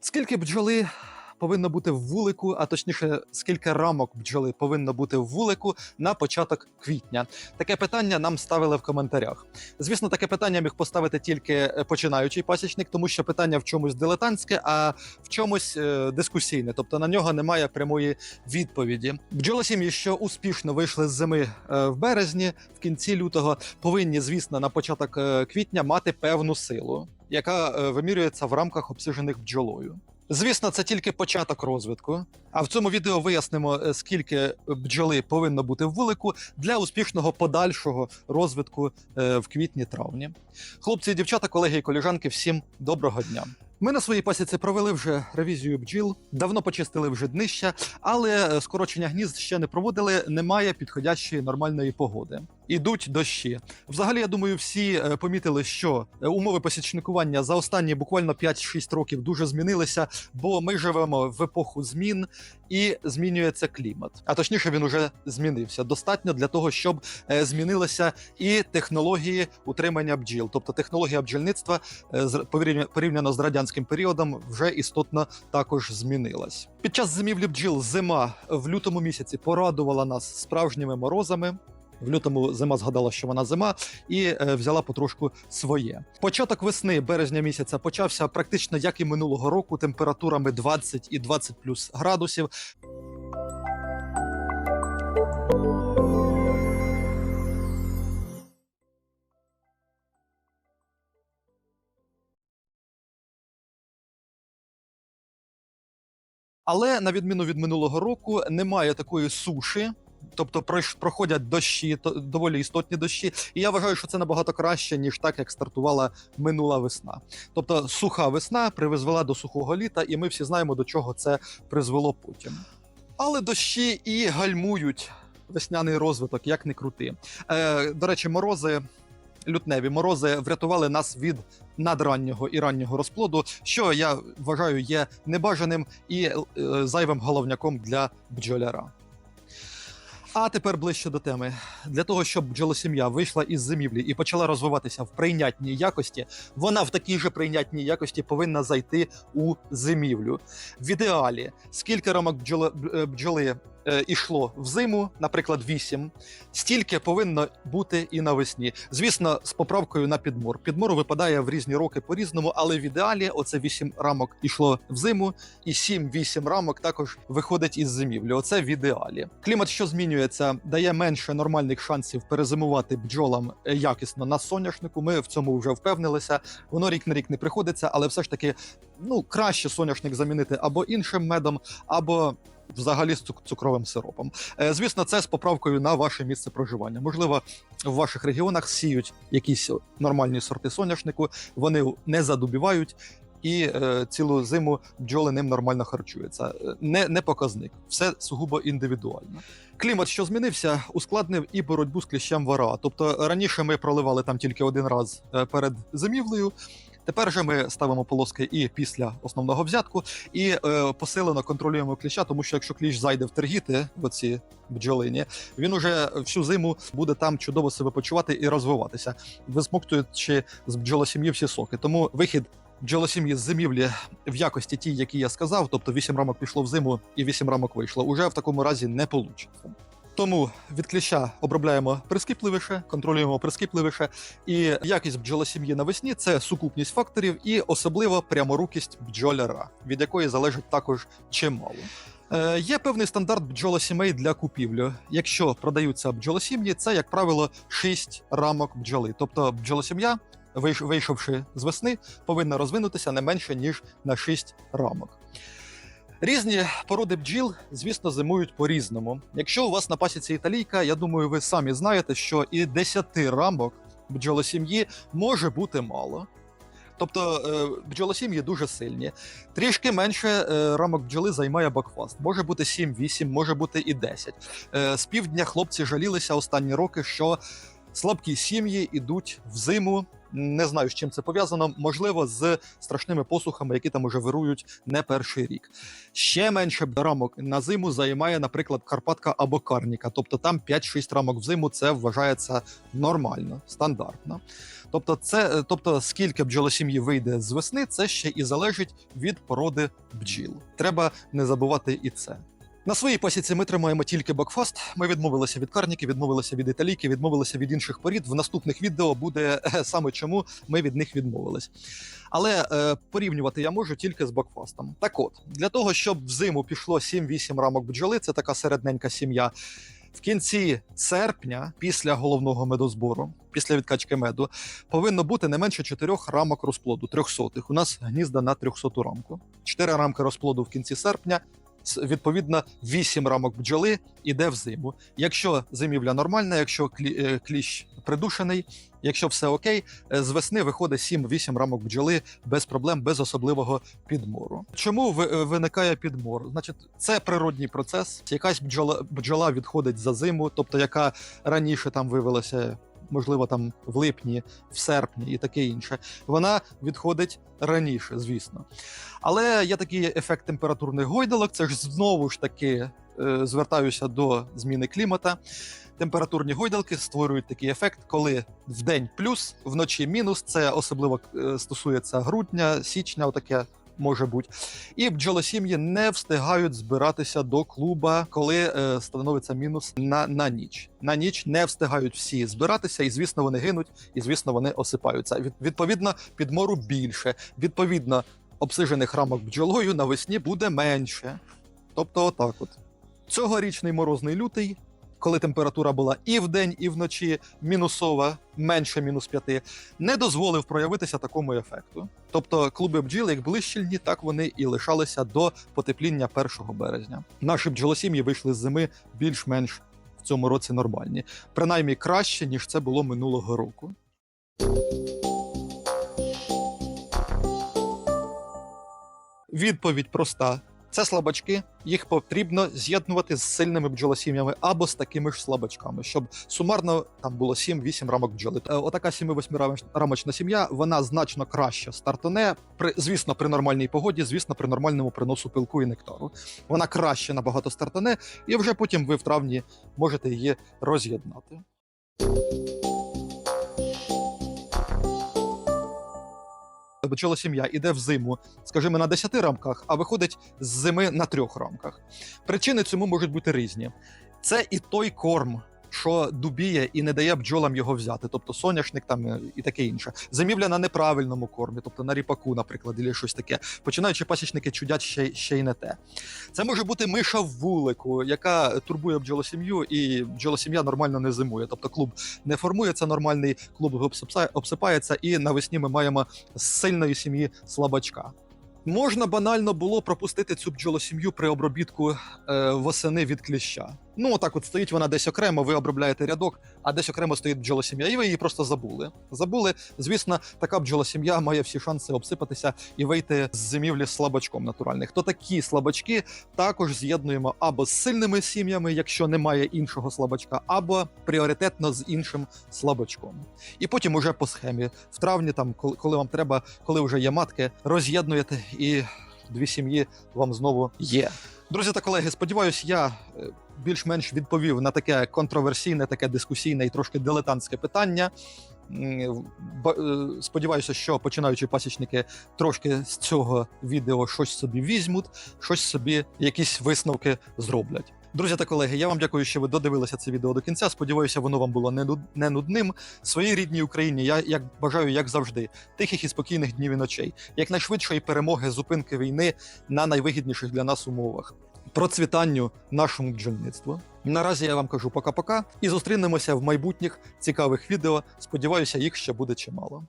Скільки бджоли повинно бути в вулику, а точніше, скільки рамок бджоли повинно бути в вулику на початок квітня? Таке питання нам ставили в коментарях. Звісно, таке питання міг поставити тільки е, починаючий пасічник, тому що питання в чомусь дилетантське, а в чомусь е, дискусійне, тобто на нього немає прямої відповіді. Бджолосім'ї, що успішно вийшли з зими е, в березні, в кінці лютого, повинні, звісно, на початок квітня мати певну силу, яка е, вимірюється в рамках обсижених бджолою. Звісно, це тільки початок розвитку. А в цьому відео вияснимо, е, скільки бджоли повинно бути в вулику для успішного подальшого розвитку е, в квітні-травні. Хлопці дівчата, колеги і коліжанки, всім доброго дня. Ми на своїй пасіці провели вже ревізію бджіл, давно почистили вже днища, але скорочення гнізд ще не проводили. Немає підходящої нормальної погоди. Ідуть дощі. Взагалі, я думаю, всі е, помітили, що е, умови посічникування за останні буквально 5-6 років дуже змінилися, бо ми живемо в епоху змін і змінюється клімат. А точніше, він уже змінився. Достатньо для того, щоб е, змінилися і технології утримання бджіл, тобто технологія бджільництва порівняно з радянським періодом вже істотно також змінилась. Під час зимівлі бджіл зима в лютому місяці порадувала нас справжніми морозами. В лютому зима згадала, що вона зима, і е, взяла потрошку своє. Початок весни березня місяця почався практично як і минулого року, температурами 20 і 20 плюс градусів. Але на відміну від минулого року немає такої суші. Тобто проходять дощі, доволі істотні дощі, і я вважаю, що це набагато краще ніж так, як стартувала минула весна. Тобто суха весна привезвела до сухого літа, і ми всі знаємо, до чого це призвело потім. Але дощі і гальмують весняний розвиток, як не крути. Е, до речі, морози. Лютневі морози врятували нас від надраннього і раннього розплоду, що я вважаю є небажаним і е, зайвим головняком для бджоляра. А тепер ближче до теми. Для того, щоб бджолосім'я вийшла із зимівлі і почала розвиватися в прийнятній якості, вона в такій же прийнятній якості повинна зайти у зимівлю. В ідеалі, скільки рамок бджоли, бджоли е, ішло в зиму, наприклад, 8, стільки повинно бути і навесні. Звісно, з поправкою на підмор. Підмор випадає в різні роки по-різному, але в ідеалі оце 8 рамок ішло в зиму, і 7-8 рамок також виходить із зимівлі. Оце в ідеалі. Клімат, що змінюється, дає менше нормальних шансів перезимувати бджолам е, якісно на соняшнику. Ми в цьому вже впевнилися. Воно рік на рік не приходиться, але все ж таки ну краще соняшник замінити або іншим медом, або взагалі з цук- цукровим сиропом. Е, Звісно, це з поправкою на ваше місце проживання. Можливо, в ваших регіонах сіють якісь нормальні сорти соняшнику, вони не задубівають. І е, цілу зиму бджоли ним нормально харчуються. Е, Не, не показник, все сугубо індивідуально. Клімат, що змінився, ускладнив і боротьбу з кліщем вара. Тобто раніше ми проливали там тільки один раз е, перед зимівлею. Тепер же ми ставимо полоски і після основного взятку, і е, посилено контролюємо кліща, тому що якщо кліщ зайде в тергіти, в оці бджолині, він уже всю зиму буде там чудово себе почувати і розвиватися, висмоктуючи з бджолосім'ї всі соки. Тому вихід бджолосім'ї з зимівлі в якості тій, які я сказав, тобто 8 рамок пішло в зиму і 8 рамок вийшло, уже в такому разі не вийде. Тому від кліща обробляємо прискіпливіше, контролюємо прискіпливіше. І якість бджолосім'ї навесні це сукупність факторів і особливо пряморукість бджоляра, від якої залежить також чимало. Е, є певний стандарт бджолосімей для купівлі. Якщо продаються бджолосім'ї, це, як правило, 6 рамок бджоли. Тобто бджолосім'я, вийш- вийшовши з весни, повинна розвинутися не менше, ніж на 6 рамок. Різні породи бджіл, звісно, зимують по-різному. Якщо у вас на пасіці італійка, я думаю, ви самі знаєте, що і 10 рамок бджолосім'ї може бути мало. Тобто е, бджолосім'ї дуже сильні. Трішки менше е, рамок бджоли займає бакфаст. Може бути 7-8, може бути і 10. Е, з півдня хлопці жалілися останні роки, що слабкі сім'ї йдуть в зиму Не знаю, з чим це пов'язано. Можливо, з страшними посухами, які там уже вирують не перший рік. Ще менше рамок на зиму займає, наприклад, Карпатка або Карніка. Тобто там 5-6 рамок в зиму це вважається нормально, стандартно. Тобто, це, тобто, скільки бджолосім'ї вийде з весни, це ще і залежить від породи бджіл. Треба не забувати і це. На своїй пасіці ми тримаємо тільки бакфаст. Ми відмовилися від карніки, відмовилися від італійки, відмовилися від інших порід. В наступних відео буде е, саме чому ми від них відмовились. Але е, порівнювати я можу тільки з бакфастом. Так от, для того, щоб взиму пішло 7-8 рамок бджоли, це така середненька сім'я. В кінці серпня, після головного медозбору, після відкачки меду, повинно бути не менше 4 рамок розплоду, 300. У нас гнізда на 300 рамку. 4 рамки розплоду в кінці серпня. Відповідно, 8 рамок бджоли іде в зиму. Якщо зимівля нормальна, якщо е, кліщ придушений, якщо все окей, е, з весни виходить 7-8 рамок бджоли без проблем, без особливого підмору. Чому е, виникає підмор? Значить, це природній процес. Якась бджола, бджола відходить за зиму, тобто яка раніше там вивелася. Можливо, там в липні, в серпні і таке інше. Вона відходить раніше, звісно. Але є такий ефект температурних гойдалок. Це ж знову ж таки е, звертаюся до зміни клімата. Температурні гойдалки створюють такий ефект, коли вдень плюс, вночі мінус. Це особливо е, стосується грудня, січня, отаке може бути. І бджолосім'ї не встигають збиратися до клуба, коли е, становиться мінус на, на ніч. На ніч не встигають всі збиратися, і звісно, вони гинуть, і звісно, вони осипаються. Від, відповідно, підмору більше. Відповідно, обсижених рамок бджолою навесні буде менше. Тобто, отак от. Цьогорічний морозний лютий, коли температура була і вдень, і вночі мінусова, менше мінус п'яти, не дозволив проявитися такому ефекту. Тобто клуби бджіл, як були щільні, так вони і лишалися до потепління 1 березня. Наші бджолосім'ї вийшли з зими більш-менш в цьому році нормальні, принаймні краще, ніж це було минулого року. Відповідь проста: це слабачки. Їх потрібно з'єднувати з сильними бджолосім'ями або з такими ж слабачками, щоб сумарно там було 7-8 рамок бджоли. Е, Отака 7-8 рамочна сім'я, вона значно краще стартоне. При звісно, при нормальній погоді, звісно, при нормальному приносу пилку і нектару. Вона краще набагато стартоне, і вже потім ви в травні можете її роз'єднати. Бджола сім'я іде в зиму, скажімо, на 10 рамках, а виходить з зими на трьох рамках. Причини цьому можуть бути різні. Це і той корм, що дубіє і не дає бджолам його взяти, тобто соняшник там е, і таке інше. Зимівля на неправильному кормі, тобто на ріпаку, наприклад, або щось таке. Починаючи пасічники чудять ще, ще й не те. Це може бути миша в вулику, яка турбує бджолосім'ю, і бджолосім'я нормально не зимує. Тобто клуб не формується нормальний, клуб обсипає- обсипається, і навесні ми маємо з сильної сім'ї слабачка. Можна банально було пропустити цю бджолосім'ю при обробітку е, восени від кліща. Ну, отак от стоїть вона десь окремо, ви обробляєте рядок, а десь окремо стоїть бджолосім'я, і ви її просто забули. Забули. Звісно, така бджолосім'я має всі шанси обсипатися і вийти з зимівлі слабачком натуральних. То такі слабачки також з'єднуємо або з сильними сім'ями, якщо немає іншого слабачка, або пріоритетно з іншим слабачком. І потім уже по схемі в травні, там коли вам треба, коли вже є матки, роз'єднуєте і дві сім'ї вам знову є. Друзі та колеги, сподіваюсь, я е, більш-менш відповів на таке контроверсійне, таке дискусійне і трошки дилетантське питання. Ба- е, Сподіваюся, що починаючі пасічники трошки з цього відео щось собі візьмуть, щось собі, якісь висновки зроблять. Друзі та колеги, я вам дякую, що ви додивилися це відео до кінця. Сподіваюся, воно вам було не нуд- не нудним. Своїй рідній Україні я як бажаю, як завжди, тихих і спокійних днів і ночей, якнайшвидшої перемоги, зупинки війни на найвигідніших для нас умовах. Процвітанню нашому бджільництву. Наразі я вам кажу пока-пока і зустрінемося в майбутніх цікавих відео. Сподіваюся, їх ще буде чимало.